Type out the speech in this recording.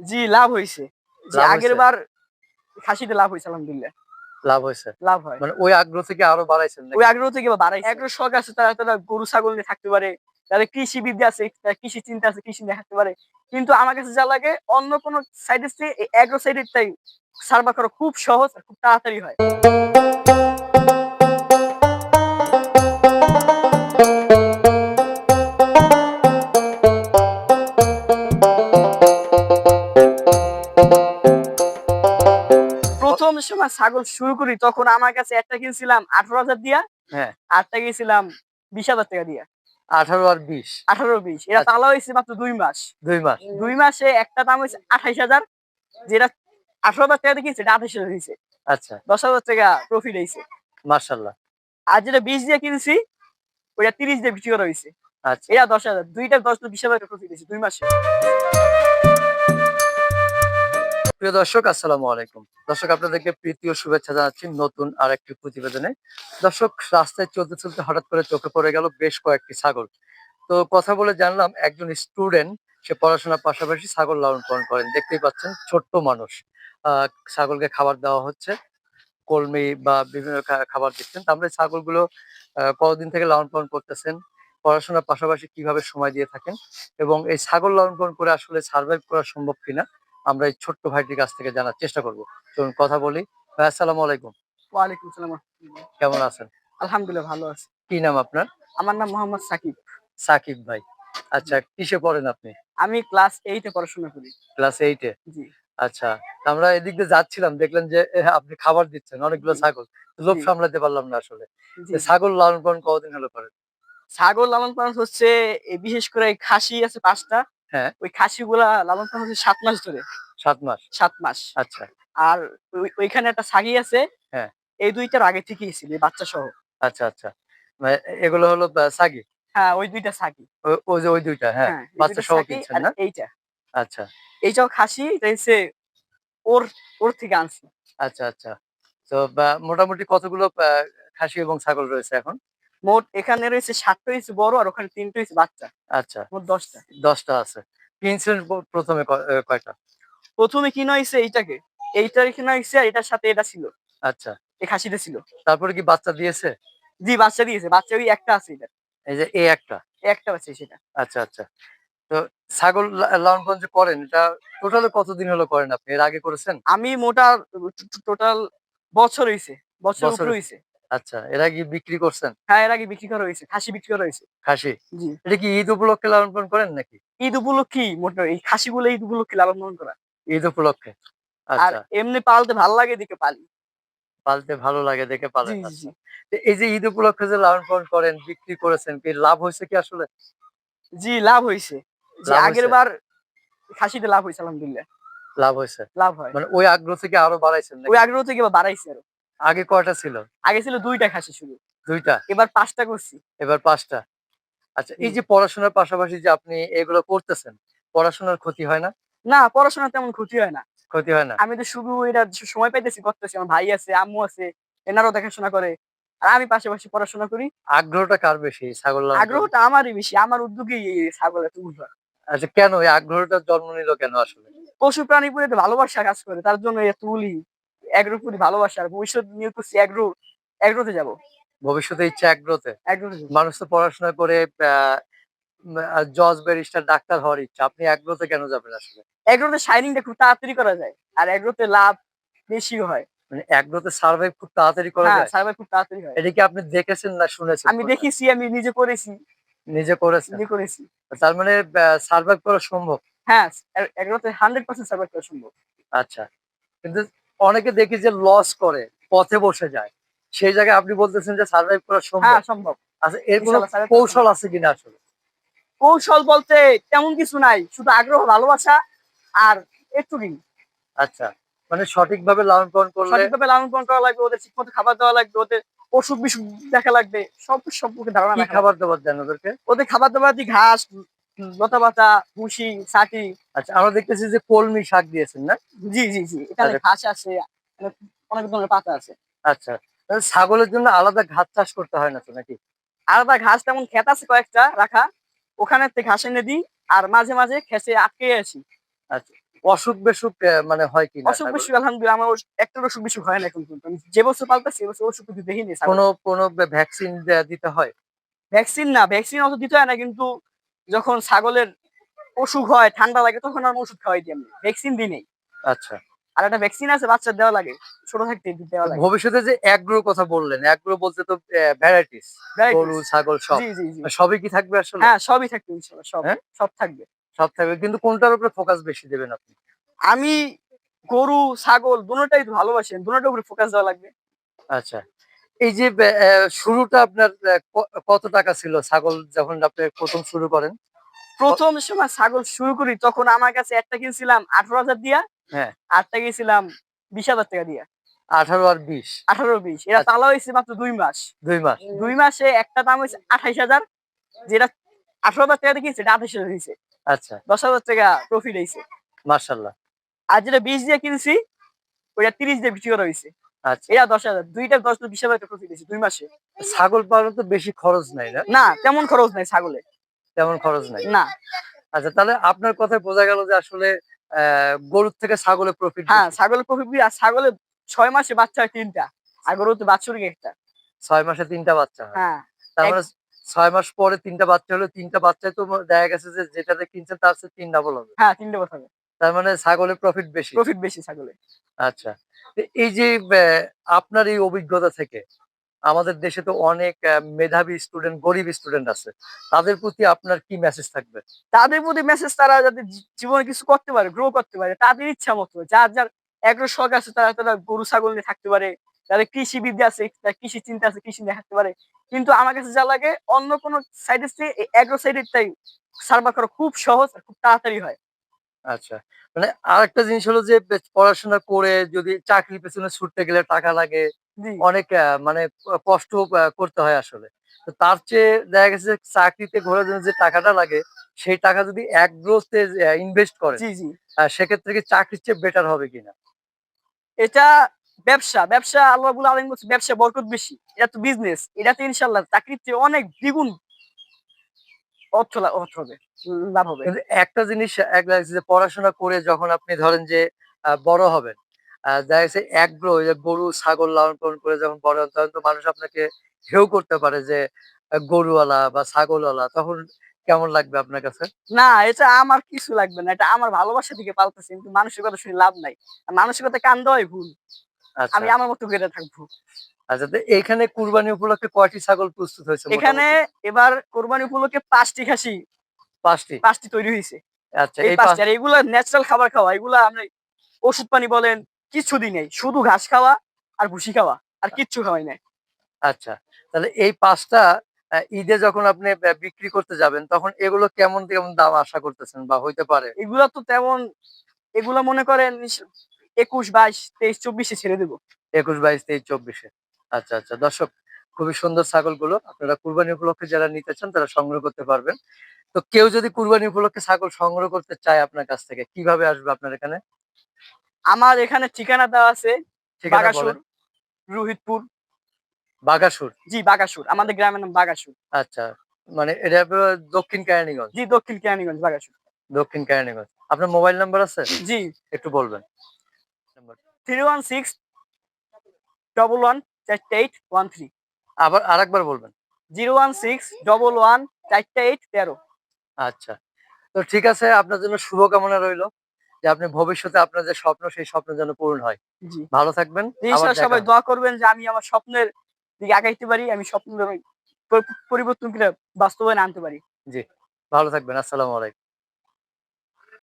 জি লাভ হয়েছে যে আগের বার খাসিতে লাভ হয়েছে আলহামদুলিল্লাহ। লাভ হয়েছে লাভ হয়। মানে ওই আগ্রহ থেকে আরও বাড়াইছেন? ওই আগ্রহ থেকে আগ্রহ শখ আছে তারা তারা গরু ছাগল নিয়ে থাকতে পারে তাদের কৃষি বিদ্যা আছে কৃষি চিন্তা আছে কৃষি নিয়ে থাকতে পারে। কিন্তু আমার কাছে যা লাগে অন্য কোনো সাইডের চেয়ে এই অ্যাগ্রো সাইডের তাই সার্ভা করা খুব সহজ আর খুব তাড়াতাড়ি হয়। সময় ছাগল শুরু করি তখন আমার কাছে একটা কিনছিলাম আঠারো হাজার দিয়া হ্যাঁ। আটটা গেছিলাম বিশ হাজার টাকা দিয়া। আঠারো আর বিশ। আঠারো বিশ। এটা আচ্ছা। তালা হয়েছে মাত্র দুই মাস। দুই মাস। দুই মাসে একটা দাম হয়েছে আঠাইশ হাজার যেটা আঠারো হাজার টাকা কিনছে এটা আঠাইশ হাজার হয়েছে। আচ্ছা। দশ হাজার টাকা প্রফিট হয়েছে। মার্শাল্লাহ আর যেটা বিশ দিয়ে কিনছি ওইটা তিরিশ দিয়ে বিক্রি করা হয়েছে। আচ্ছা। এটা দশ হাজার দুইটা দশ বিশ হাজার প্রফিট হয়েছে দুই মাসে। প্রিয় দর্শক, আসসালামু আলাইকুম। দর্শক, আপনাদেরকে প্রীতি ও শুভেচ্ছা জানাচ্ছি নতুন আর একটি প্রতিবেদনে। দর্শক, রাস্তায় চলতে চলতে হঠাৎ করে চোখে পড়ে গেল বেশ কয়েকটি ছাগল। তো কথা বলে জানলাম, একজন স্টুডেন্ট, সে পড়াশোনার পাশাপাশি ছাগল লালন পালন করেন। দেখতেই পাচ্ছেন, ছোট্ট মানুষ। আহ ছাগলকে খাবার দেওয়া হচ্ছে, কলমি বা বিভিন্ন খাবার দিচ্ছেন। তো আমরা এই ছাগলগুলো কতদিন থেকে লালন পালন করতেছেন, পড়াশোনার পাশাপাশি কীভাবে সময় দিয়ে থাকেন এবং এই ছাগল লালন পালন করে আসলে সার্ভাইভ করা সম্ভব কিনা? আমরা এই ছোট্ট ভাইটির কাছ থেকে জানার চেষ্টা করব। চলুন কথা বলি। ভাই আসসালামু আলাইকুম। ওয়ালাইকুম সালাম কেমন আছেন? আলহামদুলিল্লাহ ভালো আছে। কি নাম আপনার? আমার নাম মোহাম্মদ সাকিব। সাকিব ভাই। আচ্ছা কিসে পড়েন আপনি? আমি ক্লাস এইটে পড়াশোনা করি। ক্লাস এইটে জি। আচ্ছা আমরা এদিক দিয়ে যাচ্ছিলাম দেখলেন যে আপনি খাবার দিচ্ছেন অনেকগুলো ছাগল। লোভ সামলাতে পারলাম না আসলে। ছাগল লালন পালন কতদিন হলো করেন? ছাগল লালন পালন হচ্ছে বিশেষ করে এই খাসি আছে পাঁচটা হ্যাঁ। ওই খাসি গুলা লালন পালন হচ্ছে সাত মাস ধরে। সাত মাস? সাত মাস। আচ্ছা। আর ওই- ওইখানে একটা ছাগি আছে হ্যাঁ। এই দুইটার আগে থেকেই ছিল এই বাচ্চা সহ আচ্ছা আচ্ছা। মানে এগুলো হলো সাগি হ্যাঁ ওই দুইটা ছাগি। ওই যে ওই দুইটা হ্যাঁ। হ্যাঁ বাচ্চা সহ কিনছেন না? এইটা। আচ্ছা। এইটাও খাসি হচ্ছে ওর ওর থেকে আনছি। আচ্ছা আচ্ছা। তো মোটামুটি কতগুলো খাসি এবং ছাগল রয়েছে এখন? মোট এখানে রয়েছে সাতটা হয়েছে বড় আর ওখানে তিনটা হয়েছে বাচ্চা। আচ্ছা। মোট দশটা। দশটা আছে। কিনছেন প্রথমে কয়টা? প্রথমে কিনা হয়েছে এইটাকে। এইটার কিনা হয়েছে আর এটার সাথে এটা ছিল। আচ্ছা। এই খাসিটা ছিল। তারপরে কি বাচ্চা দিয়েছে? জি বাচ্চা দিয়েছে। বাচ্চা ওই একটা আছে এটা এই যে এই একটা? একটা আছে সেটা। আচ্ছা আচ্ছা। তো ছাগল লালন পালন যে করেন এটা টোটালে কতদিন হলো করেন আপনি? এর আগে করেছেন? আমি মোটা টোটাল বছর হয়েছে বছর হয়েছে আচ্ছা এর আগে বিক্রি করছেন? হ্যাঁ এর আগে বিক্রি করা হয়েছে খাসি বিক্রি করা হয়েছে। খাসি? জি। এটা কি ঈদ উপলক্ষে লালন পালন করেন নাকি? ঈদ উপলক্ষে মোটা এই খাসিগুলো ঈদ উপলক্ষে লালন পালন করা। ঈদ উপলক্ষে? আর আচ্ছা। এমনি পালতে ভালো লাগে দেখে পালি। পালতে ভালো লাগে দেখে পালেন আচ্ছা। এই যে ঈদ উপলক্ষে যে লালন পালন করেন বিক্রি করেছেন কি লাভ হয়েছে কি আসলে? জি লাভ হয়েছে। আগের বার খাসিতে লাভ হয়েছে আলহামদুলিল্লাহ। লাভ হয়েছে? লাভ হয়। মানে ওই আগ্রহ থেকে আরও বাড়াইছেন ওই আগ্রহ থেকে বাড়াইছে আরও। আগে কয়টা ছিল? আগে ছিল দুইটা খাসি শুরু দুইটা? এবার পাঁচটা করছি। এবার পাঁচটা? আচ্ছা এই যে পড়াশোনার পাশাপাশি যে আপনি এগুলো করতেছেন পড়াশোনার ক্ষতি হয় না? না পড়াশোনা তেমন ক্ষতি হয় না। ক্ষতি হয় না? আমি তো শুধু এটা সময় পাইতেছি করতেছি। আমার ভাই আছে আম্মু আছে এনারাও দেখাশোনা করে। আর আমি পাশাপাশি পড়াশোনা করি। আগ্রহটা কার বেশি ছাগল আগ্রহটা আমারই বেশি। আমার উদ্যোগেই ছাগল এত আচ্ছা কেন এই আগ্রহটা জন্ম নিল কেন আসলে? পশু প্রাণী একটা ভালোবাসা কাজ করে তার জন্য এত উলি এগ্রোর প্রতি ভালোবাসা আর ভবিষ্যৎ নিয়ে করছি এগ্রো এগ্রোতে যাব। ভবিষ্যতে ইচ্ছা এগ্রোতে মানুষ তো পড়াশোনা করে জজ ব্যারিস্টার ডাক্তার হওয়ার ইচ্ছা। আপনি আগ্রহতে কেন যাবেন আসলে? এগ্রোতে শাইনিংটা খুব তাড়াতাড়ি করা যায় আর এগ্রোতে লাভ বেশি হয়। মানে সার্ভাইভ খুব তাড়াতাড়ি করা হ্যাঁ যায়? খুব তাড়াতাড়ি হয়। এটা কি আপনি দেখেছেন না শুনেছেন? আমি দেখেছি আমি নিজে করেছি। নিজে করেছেন? নিজে করেছি। তার মানে সার্ভাইভ করা সম্ভব? হ্যাঁ এগ্রোতে হান্ড্রেড পার্সেন্ট সার্ভাই করা সম্ভব। আচ্ছা। কিন্তু অনেকে দেখি যে লস করে পথে বসে যায়। সেই জায়গায় আপনি বলতেছেন যে সার্ভাইভ করা সম্ভব। হ্যাঁ সম্ভব। আচ্ছা এর কোনো কৌশল আছে কিনা আসলে? কৌশল বলতে তেমন কিছু নাই শুধু আগ্রহ ভালোবাসা আর একটুখানি আচ্ছা মানে সঠিকভাবে লালন পালন করলে সঠিকভাবে লালন পালন করা লাগবে ওদের ঠিকমতো খাবার দেওয়া লাগবে ওদের অসুখ বিসুখ দেখা লাগবে সব সম্পর্কে ধারণা। খাবার দাবার দেন ওদেরকে? ওদের খাবার দাবার দিয়ে ঘাস লতা পাতা ভুসি ছাটি আচ্ছা আমরা দেখতেছি যে কলমি শাক দিয়েছেন না? জি জি জি এখানে আচ্ছা। ঘাস আছে অনেক ধরনের পাতা আছে। আচ্ছা ছাগলের জন্য আলাদা ঘাস চাষ করতে হয় না তো নাকি? আলাদা ঘাস তেমন ক্ষেত আছে কয়েকটা রাখা। ওখানে ঘাস এনে দিই আর মাঝে মাঝে খেসে আটকে আসি। আচ্ছা অসুখ বেসুখ মানে হয় কি অসুখ? বিসুখ আলহামদুলিল্লাহ আমার একটা অসুখ বিসুখ হয় না এখন যে বছর পাল্টাছি এবছর অসুখ কিছু দেখিনি কোনো কোনো ভ্যাকসিন দিতে হয়? ভ্যাকসিন না ভ্যাকসিন অত দিতে হয় না কিন্তু যখন ছাগলের অসুখ হয় ঠান্ডা লাগে তখন আমি ওষুধ খাওয়াই দিই আমি ভ্যাকসিন দিই নেই আচ্ছা। আর একটা ভ্যাকসিন আছে বাচ্চার দেওয়া লাগে ছোট থাকতে দেওয়া লাগে। ভবিষ্যতে যে অ্যাগ্রোর কথা বললেন অ্যাগ্রো বলতে তো ভ্যারাইটিস। গরু ছাগল সব। সবই কি থাকবে আসলে? হ্যাঁ সবই থাকবে ইনশাল্লাহ সব। হ্যাঁ? সব থাকবে। সব থাকবে কিন্তু কোনটার উপরে ফোকাস বেশি দেবেন আপনি? আমি গরু ছাগল দুটোটাই ভালোবাসি দুটোটার উপরে ফোকাস দেওয়া লাগবে। আচ্ছা। এই যে শুরুটা আপনার কত টাকা ছিল ছাগল যখন আপনি প্রথম শুরু করেন? প্রথম সময় ছাগল শুরু করি তখন আমার কাছে একটা কিনছিলাম আঠারো হাজার দিয়া হ্যাঁ। আটটা কিনছিলাম বিশ হাজার টাকা দিয়া। আঠারো আর বিশ। আঠারো বিশ এটা আচ্ছা। তালা হয়েছে মাত্র দুই মাস। দুই মাস। দুই মাসে একটা দাম হয়েছে আঠাইশ হাজার যেটা আঠারো হাজার টাকা দিয়ে কিনছে এটা আঠাইশ হাজার হয়েছে। আচ্ছা। দশ হাজার টাকা প্রফিট হয়েছে। মার্শাল্লাহ আর যেটা বিশ দিয়ে কিনছি ওইটা তিরিশ দিয়ে বিক্রি করা হয়েছে। এটা দশ হাজার। দুইটা দশ বিশ হাজার টাকা প্রফিট দুই মাসে। ছাগল পালন তো বেশি খরচ নাই না? না তেমন খরচ নাই ছাগলে। তেমন খরচ নাই? না। আচ্ছা তাহলে আপনার কথায় বোঝা গেল যে আসলে গরুর থেকে ছাগলের প্রফিট হ্যাঁ ছাগলের প্রফিট আর ছাগলের ছয় মাসে বাচ্চা হয় তিনটা আর গরুতে বাৎসরিক একটা। ছয় মাসে তিনটা বাচ্চা হ্যাঁ। তার এক- মানে ছয় মাস পরে তিনটা বাচ্চা হলো তিনটা বাচ্চায় তো দেখা গেছে যে যেটাতে কিনছেন তার চেয়ে তিন ডাবল হবে। হ্যাঁ তিনটে হবে। তার মানে ছাগলের প্রফিট বেশি। প্রফিট বেশি ছাগলে। আচ্ছা। তো এই যে আপনার এই অভিজ্ঞতা থেকে, আমাদের দেশে তো অনেক মেধাবী স্টুডেন্ট গরিব স্টুডেন্ট আছে। তাদের প্রতি আপনার কি মেসেজ থাকবে? তাদের প্রতি মেসেজ তারা যাতে জীবনে কিছু করতে পারে গ্রো করতে পারে, তাদের ইচ্ছা মতো, যার যার এগ্রো শখ আছে, তারা তারা গরু, ছাগল নিয়ে থাকতে পারে, তাদের কৃষি বিদ্যা আছে কৃষি চিন্তা আছে, কৃষি নিয়ে থাকতে পারে। কিন্তু আমার কাছে যা লাগে, অন্য কোনো সাইডের চেয়ে এগ্রো সাইডের তাই সার্ভার করা খুব সহজ আর খুব তাড়াতাড়ি হয়। আচ্ছা। মানে আরেকটা জিনিস হলো যে পড়াশোনা করে যদি চাকরির পেছনে ছুটতে গেলে টাকা লাগে অনেক মানে কষ্ট করতে হয় আসলে। তো তার চেয়ে দেখা গেছে চাকরিতে ঘোরার জন্য যে টাকাটা লাগে সেই টাকা যদি এক গ্রোথে ইনভেস্ট করে সেক্ষেত্রে কি চাকরির চেয়ে বেটার হবে কিনা? এটা ব্যবসা ব্যবসা আল্লাহ বলে আলম বলছে ব্যবসা বরকত বেশি। এটা তো বিজনেস এটাতে ইনশাল্লাহ চাকরির চেয়ে অনেক দ্বিগুণ অর্থ অর্থ হবে। লাভ হবে। একটা জিনিস পড়াশোনা করে যখন আপনি ধরেন যে বড় হবেন দেখা গরু ছাগল লালন পালন করে যখন বড় হন তখন তো মানুষ আপনাকে হেউ করতে পারে যে গরুওয়ালা বা ছাগলওয়ালা তখন কেমন লাগবে আপনার কাছে? না এটা আমার কিছু লাগবে না এটা আমার ভালোবাসা থেকে পাল্টেছে কিন্তু মানুষের কথা শুনে লাভ নাই। মানুষের কথা কান দেওয়াই ভুল। আচ্ছা। আমি আমার মতো করে থাকব। আচ্ছা তো এইখানে কুরবানি উপলক্ষে কয়টি ছাগল প্রস্তুত হয়েছে এখানে এবার কোরবানি উপলক্ষে পাঁচটি খাসি পাঁচটি। পাঁচটি তৈরি হয়েছে আচ্ছা এই পাঁচটি আর এগুলা ন্যাচারাল খাবার খাওয়া এগুলা আপনি ওষুধ পানি বলেন কিচ্ছু দিই নাই। শুধু ঘাস খাওয়া আর ভুসি খাওয়া আর কিচ্ছু খাওয়াই নাই। আচ্ছা তাহলে এই পাঁচটা ঈদে যখন আপনি বিক্রি করতে যাবেন তখন এগুলো কেমন কেমন দাম আশা করতেছেন বা হইতে পারে? এগুলা তো তেমন এগুলা মনে করেন একুশ বাইশ তেইশ চব্বিশে ছেড়ে দেবো। একুশ বাইশ তেইশ চব্বিশে। আচ্ছা আচ্ছা দর্শক খুবই সুন্দর ছাগলগুলো। আপনারা কুরবানি উপলক্ষে যারা নিতে চান তারা সংগ্রহ করতে পারবেন। তো কেউ যদি কুরবানি উপলক্ষে ছাগল সংগ্রহ করতে চায় আপনার কাছ থেকে কীভাবে আসবে আপনার এখানে? আমার এখানে ঠিকানা দেওয়া আছে রোহিতপুর। বাগাসুর? জি বাগাসুর। আমাদের গ্রামের নাম বাগাসুর। আচ্ছা মানে এটা দক্ষিণ কেরানীগঞ্জ? জি দক্ষিণ কেরানীগঞ্জ বাগাসুর। দক্ষিণ কেরানীগঞ্জ। আপনার মোবাইল নাম্বার আছে? জি। একটু বলবেন। Three one six double one চারটে এইট ওয়ান থ্রি। আবার আরেকবার বলবেন। Zero one six double one চারটে এইট তেরো। আচ্ছা। তো ঠিক আছে আপনার জন্য শুভকামনা রইল যে আপনি ভবিষ্যতে আপনার যে স্বপ্ন সেই স্বপ্ন যেন পূরণ হয়। জি। ভালো থাকবেন সবাই দোয়া করবেন যে আমি আমার স্বপ্নের দিকে আগাইতে পারি আমি স্বপ্ন পরিবর্তন করে বাস্তবায়নে আনতে পারি। জি ভালো থাকবেন আসসালামু আলাইকুম।